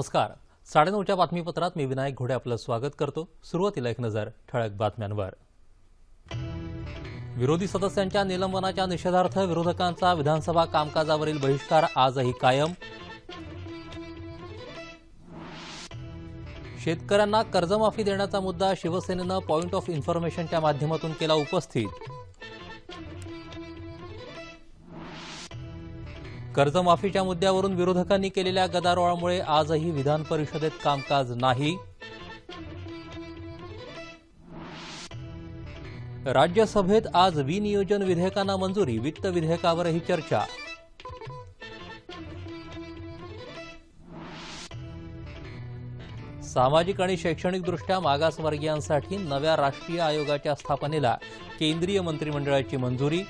नमस्कार. साडेनऊच्या बातमीपत्रात मी विनायक घोडे आपलं स्वागत करतो. सुरुवातीला एक नजर ठळक बातम्यांवर. विरोधी सदस्यांच्या निलंबनाच्या निषेधार्थ विरोधकांचा विधानसभा कामकाजावरील बहिष्कार आजही कायम. शेतकऱ्यांना कर्जमाफी देण्याचा मुद्दा शिवसेनेनं पॉइंट ऑफ इन्फॉर्मेशनच्या माध्यमातून केला उपस्थित. कर्जमाफीच्या मुद्द्यावरून विरोधकांनी केलेल्या गदारोळामुळे आजही विधान परिषदेत कामकाज नाही. राज्यसभेत आज विनियोजन विधेयकांना मंजुरी वित्त विधेयकावरही चर्चा. सामाजिक आणि शैक्षणिकदृष्ट्या मागासवर्गीयांसाठी नव्या राष्ट्रीय आयोगाच्या स्थापनेला केंद्रीय मंत्रिमंडळाची मंजुरी.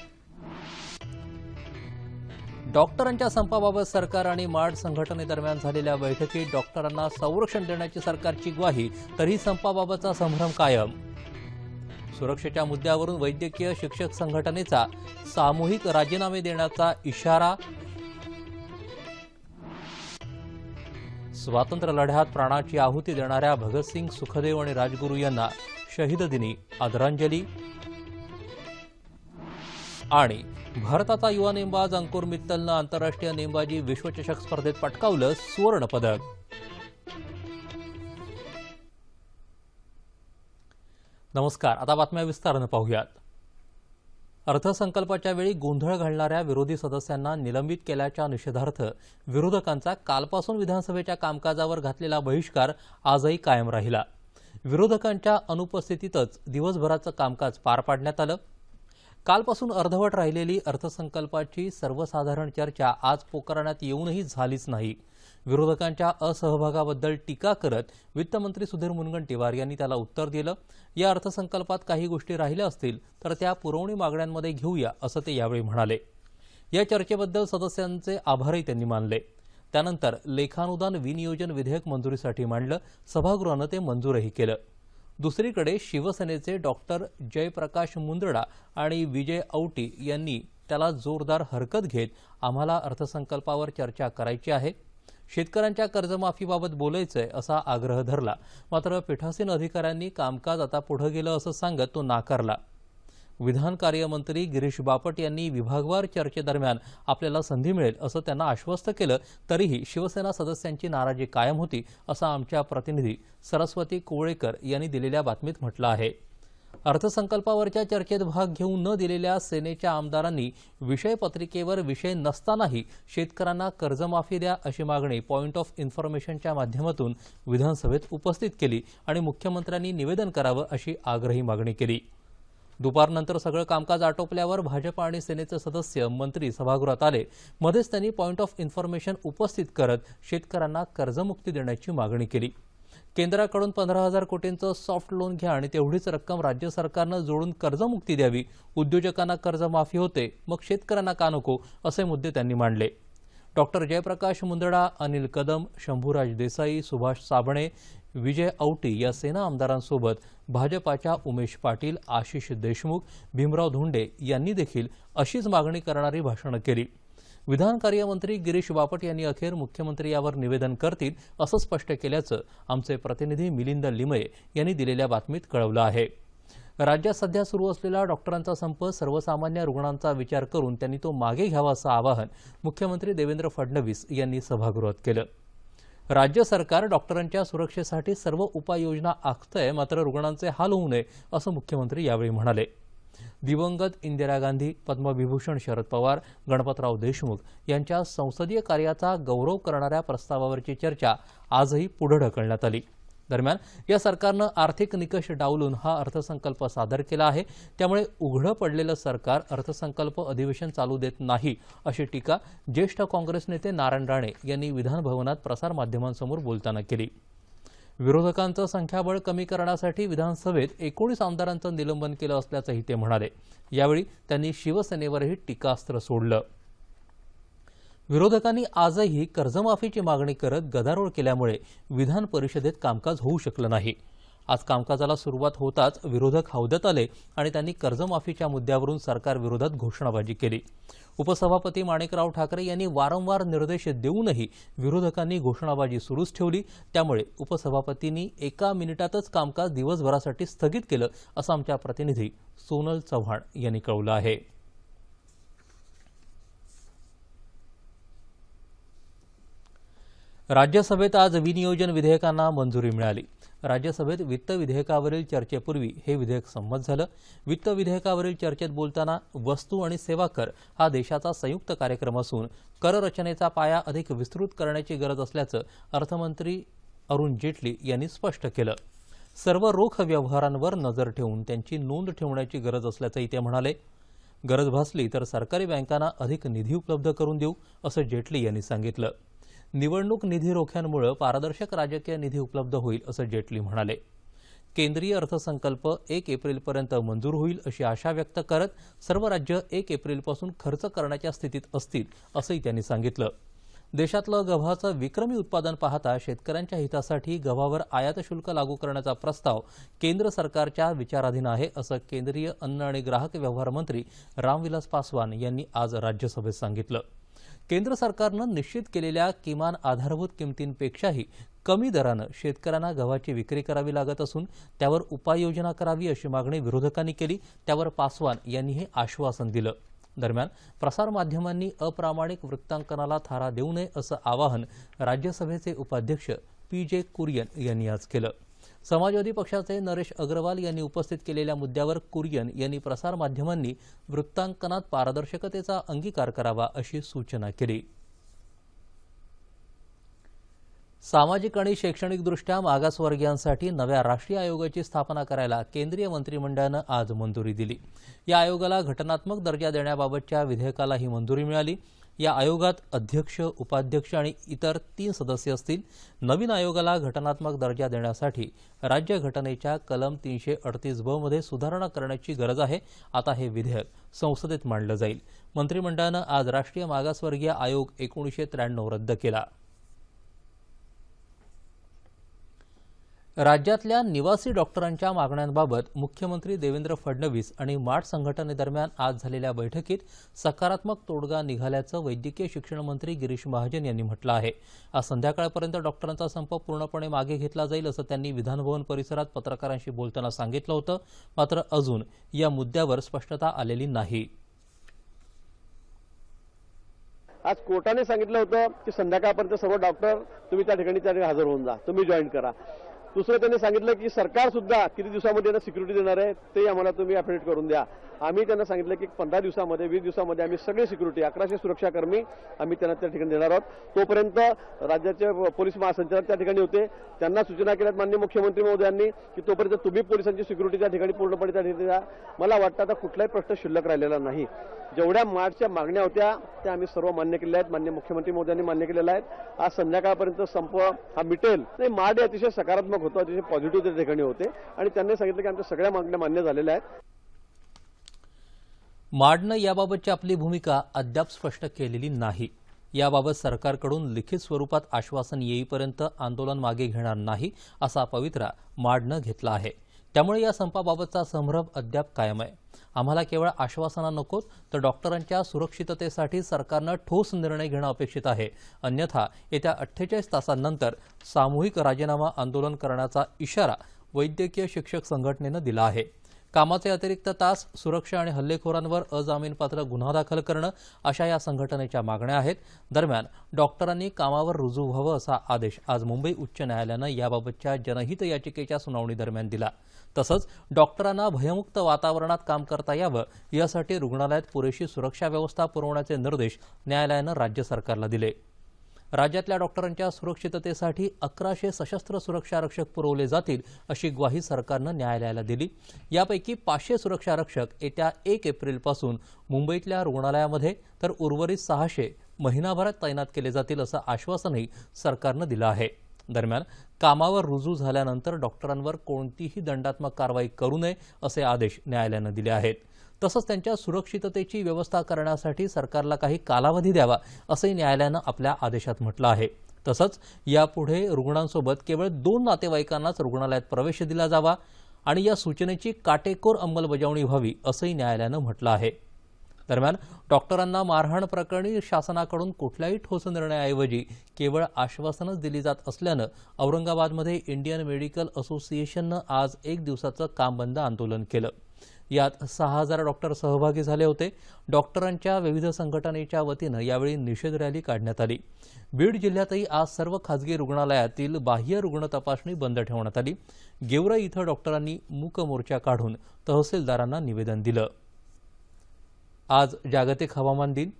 डॉक्टरांच्या संपाबाबत सरकार आणि माड संघटनेदरम्यान झालेल्या बैठकीत डॉक्टरांना संरक्षण देण्याची सरकारची ग्वाही तरी संपाबाबतचा संभ्रम कायम. सुरक्षेच्या मुद्द्यावरून वैद्यकीय शिक्षक संघटनेचा सामूहिक राजीनामे देण्याचा इशारा. स्वातंत्र्य लढ्यात प्राणाची आहुती देणाऱ्या भगतसिंग सुखदेव आणि राजगुरू यांना शहीद दिनी आदरांजली. आणि भारताचा युवा नेमबाज अंकुर मित्तलनं आंतरराष्ट्रीय नेमबाजी विश्वचषक स्पर्धेत पटकावलं सुवर्णपदक. नमस्कार आता बातम्या विस्तारानं पाहूयात. अर्थसंकल्पाच्या वेळी गोंधळ घालणाऱ्या विरोधी सदस्यांना निलंबित केल्याच्या निषेधार्थ विरोधकांचा कालपासून विधानसभेच्या कामकाजावर घातलेला बहिष्कार आजही कायम राहिला. विरोधकांच्या अनुपस्थितीतच दिवसभराचं कामकाज पार पाडण्यात आलं. कालपासून अर्धवट राहिलेली अर्थसंकल्पाची सर्वसाधारण चर्चा आज पोकारण्यात येऊनही झालीच नाही. विरोधकांच्या असहभागाबद्दल टीका करत वित्तमंत्री सुधीर मुनगंटीवार यांनी त्याला उत्तर दिलं या अर्थसंकल्पात काही गोष्टी राहिल्या असतील तर त्या पुरवणी मागण्यांमध्ये घेऊया असं ते यावेळी म्हणाले. या चर्चेबद्दल सदस्यांचे आभारही त्यांनी मानले. त्यानंतर लेखानुदान विनियोजन विधेयक मंजुरीसाठी मांडलं सभागृहानं ते मंजूरही केलं. दुसरीकडे शिवसेनेचे डॉक्टर जयप्रकाश मुंदडा आणि विजय औटी यांनी त्याला जोरदार हरकत घेत आम्हाला अर्थसंकल्पावर चर्चा करायची आहे. शेतकऱ्यांच्या कर्जमाफीबाबत बोलायचंय असा आग्रह धरला. मात्र पीठासीन अधिकाऱ्यांनी कामकाज आता पुढे गेलं असं सांगत तो नाकारला. विधान कार्यमंत्री गिरीश बापट यांनी विभागवार चर्चेदरम्यान आपल्याला संधी मिळेल असं त्यांना आश्वस्त केलं तरीही शिवसेना सदस्यांची नाराजी कायम होती असं आमच्या प्रतिनिधी सरस्वती कोवळेकर यांनी दिलेल्या बातमीत म्हटलं आहे. अर्थसंकल्पावरच्या चर्चेत भाग घेऊ न दिलेल्या सेनेच्या आमदारांनी विषय पत्रिकेवर विषय नसतानाही शेतकऱ्यांना कर्जमाफी द्या अशी मागणी पॉईंट ऑफ इन्फॉर्मेशनच्या माध्यमातून विधानसभेत उपस्थित केली आणि मुख्यमंत्र्यांनी निवेदन करावं अशी आग्रही मागणी केली. दुपारनंतर सगळं कामकाज आटोपल्यावर भाजप आणि सेनेचे सदस्य मंत्री सभागृहात आले. मध्येच त्यांनी पॉईंट ऑफ इन्फॉर्मेशन उपस्थित करत शेतकऱ्यांना कर्जमुक्ती देण्याची मागणी केली. केंद्राकडून पंधरा हजार कोटींचं सॉफ्ट लोन घ्या आणि तेवढीच रक्कम राज्य सरकारनं जोडून कर्जमुक्ती द्यावी. उद्योजकांना कर्जमाफी होते मग शेतकऱ्यांना का नको? असे मुद्दे त्यांनी मांडले. डॉक्टर जयप्रकाश मुंदडा अनिल कदम शंभूराज देसाई सुभाष साबणे विजय औटी या सेना आमदारांसोबत भाजपाच्या उमेश पाटील आशिष देशमुख भीमराव धोंडे यांनी देखील अशीच मागणी करणारी भाषणं केली. विधान कार्यमंत्री गिरीश बापट यांनी अखेर मुख्यमंत्री यावर निवेदन करतील असं स्पष्ट केल्याचं आमचे प्रतिनिधी मिलिंद लिमये यांनी दिलेल्या बातमीत कळवलं आहे. राज्यात सध्या सुरू असलेला डॉक्टरांचा संप सर्वसामान्य रुग्णांचा विचार करून त्यांनी तो मागे घ्यावा असं आवाहन मुख्यमंत्री देवेंद्र फडणवीस यांनी सभागृहात केलं. राज्य सरकार डॉक्टरांच्या सुरक्षेसाठी सर्व उपाययोजना आखतंय मात्र रुग्णांचे हाल होऊ नये असं मुख्यमंत्री यावेळी म्हणाले. दिवंगत इंदिरा गांधी पद्मविभूषण शरद पवार गणपतराव देशमुख यांच्या संसदीय कार्याचा गौरव करणाऱ्या प्रस्तावावरची चर्चा आजही पुढे ढकलण्यात आली. दरम्यान या सरकारनं आर्थिक निकष डावलून हा अर्थसंकल्प सादर केला आहे. त्यामुळे उघडं पडलेलं सरकार अर्थसंकल्प अधिवेशन चालू देत नाही अशी टीका ज्येष्ठ काँग्रेस नेते नारायण राणे यांनी विधानभवनात प्रसारमाध्यमांसमोर बोलताना केली. विरोधकांचं संख्याबळ कमी करण्यासाठी विधानसभेत एकोणीस आमदारांचं निलंबन केलं असल्याचंही ते म्हणाले. यावेळी त्यांनी शिवसेनेवरही टीकास्त्र सोडलं. विरोधकांनी आजही कर्जमाफीची मागणी करत गदारोळ केल्यामुळे विधान परिषदेत कामकाज होऊ शकलं नाही. आज कामकाजाला सुरुवात होताच विरोधक हौद्यात आले आणि त्यांनी कर्जमाफीच्या मुद्द्यावरून सरकारविरोधात घोषणाबाजी केली. उपसभापती माणिकराव ठाकरे यांनी वारंवार निर्देश देऊनही विरोधकांनी घोषणाबाजी सुरूच ठेवली. त्यामुळे उपसभापतींनी एका मिनिटातच कामकाज दिवसभरासाठी स्थगित केलं असं आमच्या प्रतिनिधी सोनल चव्हाण यांनी कळवलं आहे. राज्यसभेत आज विनियोजन विधेयकांना मंजुरी मिळाली. राज्यसभेत वित्त विधेयकावरील चर्चेपूर्वी हे विधेयक संमत झालं. वित्त विधेयकावरील चर्चेत बोलताना वस्तू आणि सेवा कर हा देशाचा संयुक्त कार्यक्रम असून कर रचनेचा पाया अधिक विस्तृत करण्याची गरज असल्याचं अर्थमंत्री अरुण जेटली यांनी स्पष्ट केलं. सर्व रोख व्यवहारांवर नजर ठेवून त्यांची नोंद ठेवण्याची गरज असल्याचंही ते म्हणाले. गरज भासली तर सरकारी बँकांना अधिक निधी उपलब्ध करून देऊ असं जेटली यांनी सांगितलं. निवडणूक निधी रोख्यांमुळे पारदर्शक राजकीय निधी उपलब्ध होईल असं जेटली म्हणाले. केंद्रीय अर्थसंकल्प एक एप्रिलपर्यंत मंजूर होईल अशी आशा व्यक्त करत सर्व राज्य एक एप्रिलपासून खर्च करण्याच्या स्थितीत असतील असंही त्यांनी सांगितलं. देशातलं गव्हाचं विक्रमी उत्पादन पाहता शेतकऱ्यांच्या हितासाठी गव्हावर आयात शुल्क लागू करण्याचा प्रस्ताव केंद्र सरकारच्या विचाराधीन आहे असं केंद्रीय अन्न आणि ग्राहक व्यवहार मंत्री रामविलास पासवान यांनी आज राज्यसभेत सांगितलं. केंद्र सरकारनं निश्चित केलेल्या किमान आधारभूत किमतींपेक्षाही कमी दरानं शेतकऱ्यांना गव्हाची विक्री करावी लागत असून त्यावर उपाययोजना करावी अशी मागणी विरोधकांनी केली. त्यावर पासवान यांनी हे आश्वासन दिलं. दरम्यान प्रसारमाध्यमांनी अप्रामाणिक वृत्तांकनाला थारा देऊ नये असं आवाहन राज्यसभेचे उपाध्यक्ष पी जे कुरियन यांनी आज केलं. समाजवादी पक्षाचे नरेश अग्रवाल यांनी उपस्थित केलेल्या मुद्द्यावर कुरियन यांनी प्रसारमाध्यमांनी वृत्तांकनात पारदर्शकतेचा अंगीकार करावा अशी सूचना केली. सामाजिक आणि शैक्षणिकदृष्ट्या मागासवर्गीयांसाठी नव्या राष्ट्रीय आयोगाची स्थापना करायला केंद्रीय मंत्रिमंडळानं आज मंजुरी दिली. या आयोगाला घटनात्मक दर्जा देण्याबाबतच्या विधेयकाला ही मंजुरी मिळाली. या आयोगात अध्यक्ष उपाध्यक्ष आणि इतर तीन सदस्य असतील. नवीन आयोगाला घटनात्मक दर्जा देण्यासाठी राज्य घटनेच्या कलम तीनशे अडतीस ब मध्ये सुधारणा करण्याची गरज आहे. आता हे विधेयक संसदेत मांडलं जाईल. मंत्रिमंडळानं आज राष्ट्रीय मागासवर्गीय आयोग एकोणीसशे त्र्याण्णव रद्द केला. राज्यातल्या निवासी डॉक्टरांच्या मागण्यांबाबत मुख्यमंत्री देवेंद्र फडणवीस आणि माठ संघटनेदरम्यान आज झालेल्या बैठकीत सकारात्मक तोडगा निघाल्याचं वैद्यकीय शिक्षण मंत्री गिरीश महाजन यांनी म्हटलं आहे. आज संध्याकाळपर्यंत डॉक्टरांचा संप पूर्णपणे मागे घेतला जाईल असं त्यांनी विधानभवन परिसरात पत्रकारांशी बोलताना सांगितलं होतं. मात्र अजून या मुद्द्यावर स्पष्टता आलेली नाही. आज कोर्टाने सांगितलं होतं की संध्याकाळपर्यंत सर्व डॉक्टर तुम्ही त्या ठिकाणी त्या ठिकाणी हजर होऊन जा. तुम्ही जॉईन करा. दुसरं त्यांनी सांगितलं की सरकार सुद्धा किती दिवसामध्ये यांना सिक्युरिटी देणार आहे ते आम्हाला तुम्ही अपडेट करून द्या. आम्ही त्यांना सांगितलं की पंधरा दिवसामध्ये वीस दिवसामध्ये आम्ही सगळे सिक्युरिटी अकराशे सुरक्षाकर्मी आम्ही त्यांना त्या ठिकाणी देणार आहोत. तोपर्यंत राज्याचे पोलीस महासंचालक त्या ठिकाणी होते. त्यांना सूचना केल्यात माननीय मुख्यमंत्री महोदयांनी की तोपर्यंत तुम्ही पोलिसांची सिक्युरिटी त्या ठिकाणी पूर्णपणे त्या ठिकाणी द्या. मला वाटतं आता कुठलाही प्रश्न शिल्लक राहिलेला नाही. जेवढ्या मार्चच्या मागण्या होत्या त्या आम्ही सर्व मान्य केल्या आहेत. मान्य मुख्यमंत्री मोदयांनी मान्य केलेल्या आहेत. आज संध्याकाळपर्यंत संप हा मिटेल. नाही मार्ड अतिशय सकारात्मक होतं अतिशय पॉझिटिव्ह त्या ठिकाणी होते. आणि त्यांनी सांगितलं की आमच्या सगळ्या मागण्या मान्य झालेल्या आहेत. माडनं याबाबतची आपली भूमिका अद्याप स्पष्ट केलेली नाही. याबाबत सरकारकडून लिखित स्वरूपात आश्वासन येईपर्यंत आंदोलन मागे घेणार नाही असा पवित्रा माडनं घेतला आहे. त्यामुळे या संपाबाबतचा संभ्रम अद्याप कायम आहे. आम्हाला केवळ आश्वासना नकोत तर डॉक्टरांच्या सुरक्षिततेसाठी सरकारनं ठोस निर्णय घेणं अपेक्षित आहे. अन्यथा येत्या अठ्ठेचाळीस तासांनंतर सामूहिक राजीनामा आंदोलन करण्याचा इशारा वैद्यकीय शिक्षक संघटनेनं दिला आहे. कामाचे अतिरिक्त तास सुरक्षा आणि हल्लेखोरांवर अजामीनपात्र गुन्हा दाखल करणं अशा या संघटनेच्या मागण्या आहेत. दरम्यान डॉक्टरांनी कामावर रुजू व्हावं असा आदेश आज मुंबई उच्च न्यायालयानं याबाबतच्या जनहित याचिकेच्या सुनावणी दरम्यान दिला. तसंच डॉक्टरांना भयमुक्त वातावरणात काम करता यावं यासाठी रुग्णालयात पुरेशी सुरक्षा व्यवस्था पुरवण्याचे निर्देश न्यायालयानं राज्य सरकारला दिले. राज्यातल्या डॉक्टरांच्या सुरक्षिततेसाठी अकराशे सशस्त्र सुरक्षा रक्षक पुरवले जातील अशी ग्वाही सरकारनं न्यायालयाला दिली. यापैकी पाचशे सुरक्षा रक्षक येत्या एक एप्रिलपासून मुंबईतल्या रुग्णालयामध्ये तर उर्वरित सहाशे महिनाभरात तैनात केले जातील असं आश्वासनही सरकारनं दिलं आहे. दरम्यान कामावर रुजू झाल्यानंतर डॉक्टरांवर कोणतीही दंडात्मक कारवाई करू नये असे आदेश न्यायालयानं दिले आहेत. तसंच त्यांच्या सुरक्षिततेची व्यवस्था करण्यासाठी सरकारला काही कालावधी द्यावा असंही न्यायालयानं आपल्या आदेशात म्हटलं आहे. तसंच यापुढे रुग्णांसोबत केवळ दोन नातेवाईकांनाच रुग्णालयात प्रवेश दिला जावा आणि या सूचनेची काटेकोर अंमलबजावणी व्हावी असंही न्यायालयानं म्हटलं आहे. दरम्यान डॉक्टरांना मारहाण प्रकरणी शासनाकडून कुठल्याही ठोस निर्णयाऐवजी केवळ आश्वासनच दिली जात असल्यानं औरंगाबादमध्ये इंडियन मेडिकल असोसिएशननं आज एक दिवसाचं काम बंद आंदोलन केलं. यात सहा हजार डॉक्टर सहभागी झाले होते. डॉक्टरांच्या विविध संघटनेच्या वतीनं यावेळी निषेध रॅली काढण्यात आली. बीड जिल्ह्यातही आज सर्व खासगी रुग्णालयातील बाह्य रुग्ण तपासणी बंद ठेवण्यात आली. गेवराई इथं डॉक्टरांनी मूक मोर्चा काढून तहसीलदारांना निवेदन दिलं. आज जागतिक हवामान दिन.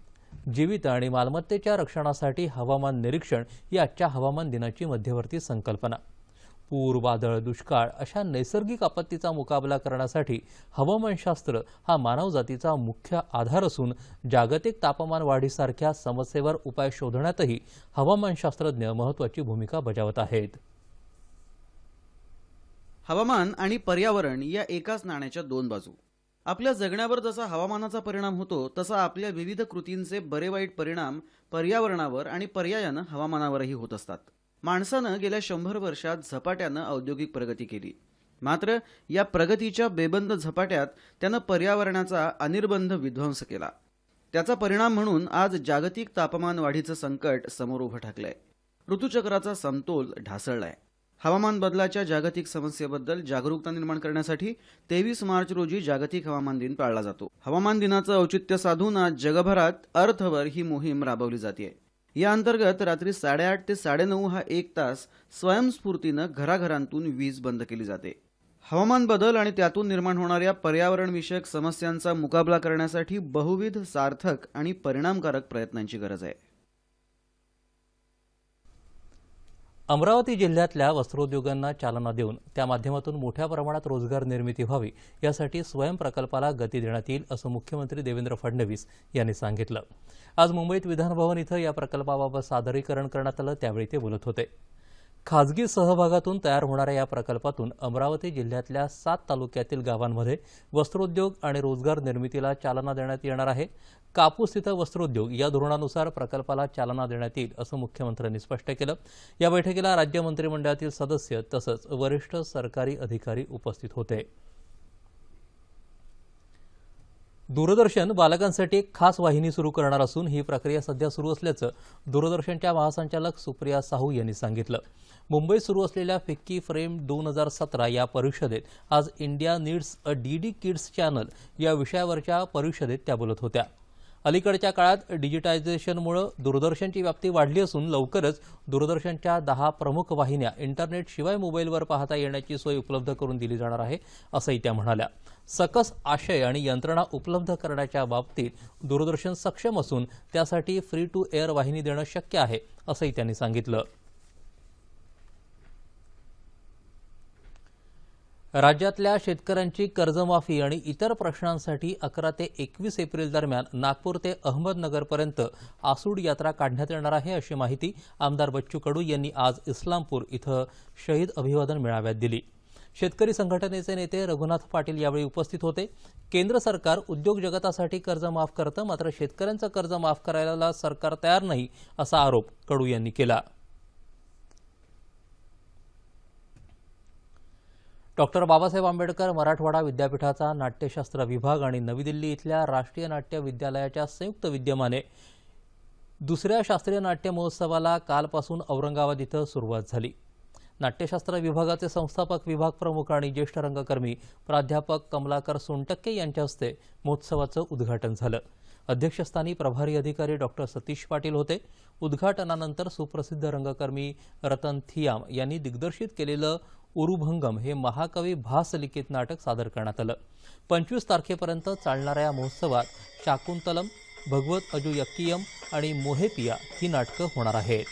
जीवित आणि मालमत्तेच्या रक्षणासाठी हवामान निरीक्षण ही आजच्या हवामान दिनाची मध्यवर्ती संकल्पना. पूर वादळ दुष्काळ अशा नैसर्गिक आपत्तीचा मुकाबला करण्यासाठी हवामानशास्त्र हा मानवजातीचा मुख्य आधार असून जागतिक तापमान वाढीसारख्या समस्येवर उपाय शोधण्यातही हवामानशास्त्रज्ञ महत्त्वाची भूमिका बजावत आहेत. हवामान आणि पर्यावरण या एकाच नाण्याच्या दोन बाजू. आपल्या जगण्यावर जसा हवामानाचा परिणाम होतो तसा आपल्या विविध कृतींचे बरे वाईट परिणाम पर्यावरणावर आणि पर्यायानं हवामानावरही होत असतात. माणसानं गेल्या शंभर वर्षात झपाट्यानं औद्योगिक प्रगती केली. मात्र या प्रगतीच्या बेबंद झपाट्यात त्यानं पर्यावरणाचा अनिर्बंध विध्वंस केला. त्याचा परिणाम म्हणून आज जागतिक तापमान वाढीचं संकट समोर उभं ठाकलंय. ऋतुचक्राचा समतोल ढासळलाय. हवामान बदलाच्या जागतिक समस्येबद्दल जागरूकता निर्माण करण्यासाठी तेवीस मार्च रोजी जागतिक हवामान दिन पाळला जातो. हवामान दिनाचं औचित्य साधून आज जगभरात अर्थवर ही मोहीम राबवली जाते या अंतर्गत रात्री साडेआठ ते साडेनऊ हा एक तास स्वयंस्फूर्तीनं घराघरांतून वीज बंद केली जाते. हवामान बदल आणि त्यातून निर्माण होणाऱ्या पर्यावरणविषयक समस्यांचा मुकाबला करण्यासाठी बहुविध सार्थक आणि परिणामकारक प्रयत्नांची गरज आहे. अमरावती जिल्ह्यातल्या वस्त्रोद्योगांना चालना देऊन त्या माध्यमातून मोठ्या प्रमाणात रोजगार निर्मिती व्हावी यासाठी स्वयं प्रकल्पाला गती देण्यात येईल असं मुख्यमंत्री देवेंद्र फडणवीस यांनी सांगितलं. आज मुंबईत विधानभवन इथं या प्रकल्पाबाबत सादरीकरण करण्यात आलं त्यावेळी ते बोलत होते. खाजगी सहभागातून तयार होणाऱ्या या प्रकल्पातून अमरावती जिल्ह्यातल्या सात तालुक्यातील गावांमध्ये वस्त्रोद्योग आणि रोजगार निर्मितीला चालना देण्यात येणार आहे. कापूस तिथं वस्त्रोद्योग या धोरणानुसार प्रकल्पाला चालना देण्यात येईल असं मुख्यमंत्र्यांनी स्पष्ट केलं. या बैठकीला राज्य मंत्रिमंडळातील सदस्य तसंच वरिष्ठ सरकारी अधिकारी उपस्थित होते. दूरदर्शन बालकांसाठी एक खास वाहिनी सुरू करणार असून ही प्रक्रिया सध्या सुरू असल्याचं दूरदर्शनच्या महासंचालक सुप्रिया साहू यांनी सांगितलं. मुंबईत सुरू असलेल्या फिक्की फ्रेम दोन हजार सतरा या परिषदेत आज India needs a D D kids channel या विषयावरच्या परिषदेत त्या बोलत होत्या. अलीकडच्या काळात डिजिटायझेशनमुळे दूरदर्शनची व्याप्ती वाढली असून लवकरच दूरदर्शनच्या दहा प्रमुख वाहिन्या इंटरनेट शिवाय मोबाईलवर पाहता येण्याची सोय उपलब्ध करून दिली जाणार आहे असंही त्या म्हणाल्या. सकस आशय आणि यंत्रणा उपलब्ध करण्याच्या बाबतीत दूरदर्शन सक्षम असून त्यासाठी फ्री टू एअर वाहिनी देणं शक्य आहे असंही त्यांनी सांगितलं. राज्यातल्या शेतकऱ्यांची कर्जमाफी आणि इतर प्रश्नांसाठी अकरा ते एकवीस एप्रिल दरम्यान नागपूर ते अहमदनगरपर्यंत आसूड यात्रा काढण्यात येणार आहे अशी माहिती आमदार बच्चू कडू यांनी आज इस्लामपूर इथं शहीद अभिवादन मेळाव्यात दिली. शेतकरी संघटनेचे नेते रघुनाथ पाटील यावेळी उपस्थित होते. केंद्र सरकार उद्योग जगतासाठी कर्ज माफ करतं मात्र शेतकऱ्यांचं कर्ज माफ करायला सरकार तयार नाही असा आरोप कडू यांनी केला. डॉक्टर बाबासाहेब आंबेडकर मराठवाडा विद्यापीठाचा नाट्यशास्त्र विभाग आणि नवी दिल्ली इथल्या राष्ट्रीय नाट्य विद्यालयाच्या संयुक्त विद्यमाने दुसऱ्या शास्त्रीय नाट्य महोत्सवाला कालपासून औरंगाबाद इथं सुरुवात झाली. नाट्यशास्त्र विभागाचे संस्थापक विभाग प्रमुख आणि ज्येष्ठ रंगकर्मी प्राध्यापक कमलाकर सोनटक्के यांच्या हस्ते महोत्सवाचं उद्घाटन झालं. अध्यक्षस्थानी प्रभारी अधिकारी डॉक्टर सतीश पाटील होते. उद्घाटनानंतर सुप्रसिद्ध रंगकर्मी रतन थियाम यांनी दिग्दर्शित केलेलं उरुभंगम हे महाकवी भास लिखित नाटक सादर करण्यात आलं. पंचवीस तारखेपर्यंत चालणाऱ्या या महोत्सवात शाकुंतलम भगवत अजू यक्कियम आणि मोहेपिया ही नाटकं होणार आहेत.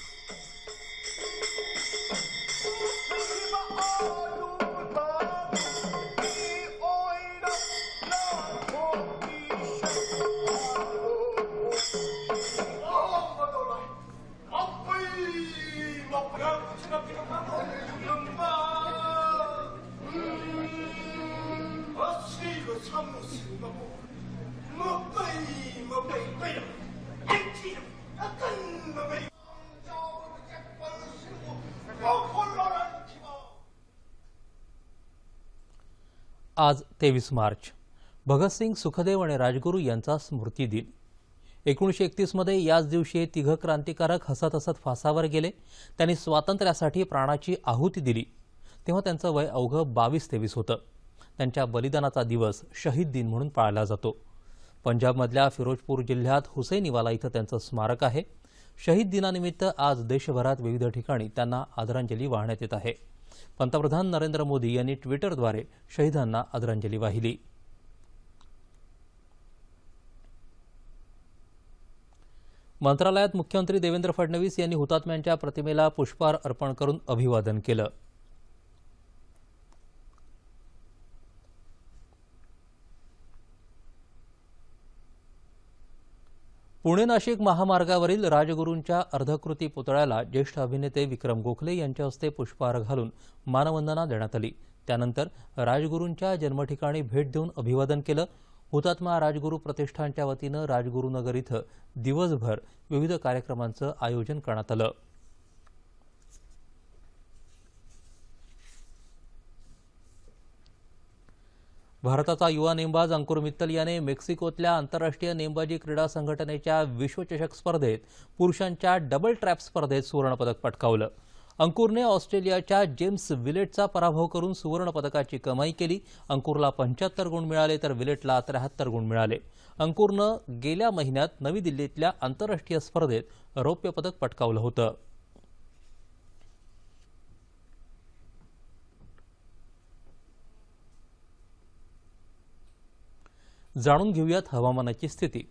तेवीस मार्च. भगतसिंग सुखदेव आणि राजगुरू यांचा स्मृती दिन. एकोणीसशे एकतीसमध्ये याच दिवशी हे तिघ क्रांतिकारक हसत हसत फासावर गेले. त्यांनी स्वातंत्र्यासाठी प्राणाची आहुती दिली. तेव्हा त्यांचं वय अवघं बावीस तेवीस होतं. त्यांच्या बलिदानाचा दिवस शहीद दिन म्हणून पाळला जातो. पंजाबमधल्या फिरोजपूर जिल्ह्यात हुसैनीवाला इथं त्यांचं स्मारक आहे. शहीद दिनानिमित्त आज देशभरात विविध ठिकाणी त्यांना आदरांजली वाहण्यात येत आहे. पंतप्रधान नरेंद्र मोदी यांनी ट्विटरद्वारे शहीदांना आदरांजली वाहिली. मंत्रालयात मुख्यमंत्री देवेंद्र फडणवीस यांनी हुतात्म्यांच्या प्रतिमेला पुष्पहार अर्पण करून अभिवादन केलं. पुणे नाशिक महामार्गावरील राजगुरूंच्या अर्धकृती पुतळ्याला ज्येष्ठ अभिनेते विक्रम गोखले यांच्या हस्ते पुष्पहार घालून मानवंदना देण्यात आली. त्यानंतर राजगुरूंच्या जन्मठिकाणी भेट देऊन अभिवादन केलं. हुतात्मा राजगुरू प्रतिष्ठानच्या वतीनं राजगुरुनगर इथं दिवसभर विविध कार्यक्रमांचं आयोजन करण्यात आलं. भारताचा युवा नेमबाज अंकुर मित्तल याने मेक्सिकोतल्या आंतरराष्ट्रीय नेमबाजी क्रीडा संघटनेच्या विश्वचषक स्पर्धेत पुरुषांच्या डबल ट्रॅप स्पर्धेत सुवर्णपदक पटकावलं. अंकुरने ऑस्ट्रेलियाच्या जेम्स विलेटचा पराभव करून सुवर्णपदकाची कमाई केली. अंकुरला पंच्याहत्तर गुण मिळाले तर विलेटला त्र्याहत्तर गुण मिळाले. अंकुरनं गेल्या महिन्यात नवी दिल्लीतल्या आंतरराष्ट्रीय स्पर्धेत रौप्य पदक पटकावलं होतं. जाणून घेऊयात हवामानाची स्थिती.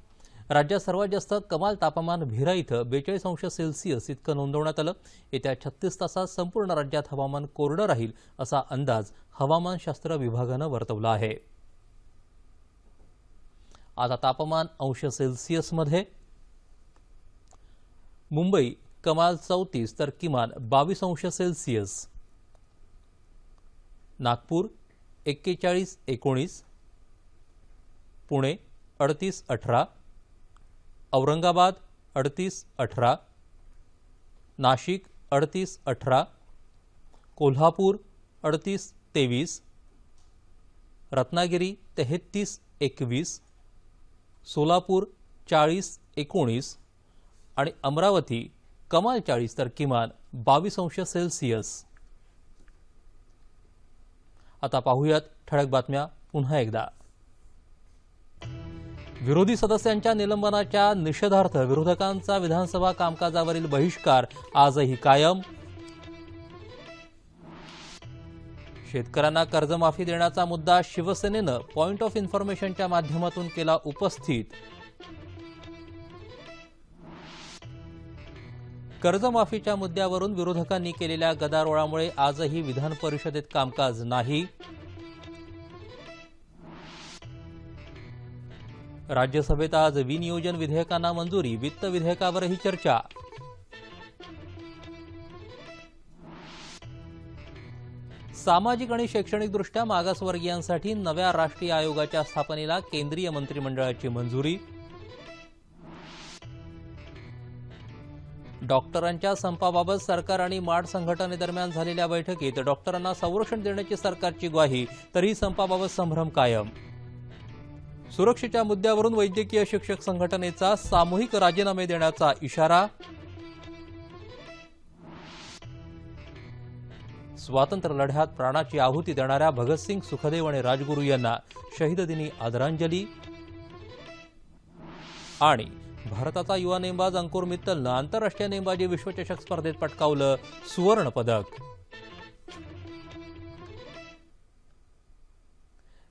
राज्यात सर्वात जास्त कमाल तापमान भिरा इथं बेचाळीस अंश सेल्सिअस इतकं नोंदवण्यात आलं. येत्या छत्तीस तासात संपूर्ण राज्यात हवामान कोरडं राहील असा अंदाज हवामानशास्त्र विभागानं वर्तवला आहे. आता तापमान अंश सेल्सिअसमध्ये. मुंबई कमाल चौतीस तर किमान बावीस अंश सेल्सिअस. नागपूर एक्केचाळीस एकोणीस. पुणे अडतीस अठरा. औरंगाबाद अडतीस अठरा. नाशिक अडतीस अठरा. कोल्हापूर अडतीस तेवीस. रत्नागिरी तेहत्तीस एकवीस. सोलापूर चाळीस एकोणीस. आणि अमरावती कमाल चाळीस तर किमान बावीस अंश सेल्सिअस. आता पाहूयात ठळक बातम्या पुन्हा एकदा. विरोधी सदस्यांच्या निलंबनाच्या निषेधार्थ विरोधकांचा विधानसभा कामकाजावरील बहिष्कार आजही कायम. शेतकऱ्यांना कर्जमाफी देण्याचा मुद्दा शिवसेनेनं पॉइंट ऑफ इन्फॉर्मेशनच्या माध्यमातून केला उपस्थित. कर्जमाफीच्या मुद्द्यावरून विरोधकांनी केलेल्या गदारोळामुळे आजही विधान परिषदेत कामकाज नाही. राज्यसभेत आज विनियोजन विधेयकांना मंजुरी वित्त विधेयकावरही चर्चा. सामाजिक आणि शैक्षणिकदृष्ट्या मागासवर्गीयांसाठी नव्या राष्ट्रीय आयोगाच्या स्थापनेला केंद्रीय मंत्रिमंडळाची मंजुरी. डॉक्टरांच्या संपाबाबत सरकार आणि माड संघटनेदरम्यान झालेल्या बैठकीत डॉक्टरांना संरक्षण देण्याची सरकारची ग्वाही तरी संपाबाबत संभ्रम कायम. सुरक्षेच्या मुद्द्यावरून वैद्यकीय शिक्षक संघटनेचा सामूहिक राजीनामे देण्याचा इशारा. स्वातंत्र्य लढ्यात प्राणाची आहुती देणाऱ्या भगतसिंग सुखदेव आणि राजगुरू यांना शहीद दिनी आदरांजली. आणि भारताचा युवा नेमबाज अंकुर मित्तलनं आंतरराष्ट्रीय नेमबाजी विश्वचषक स्पर्धेत पटकावलं सुवर्ण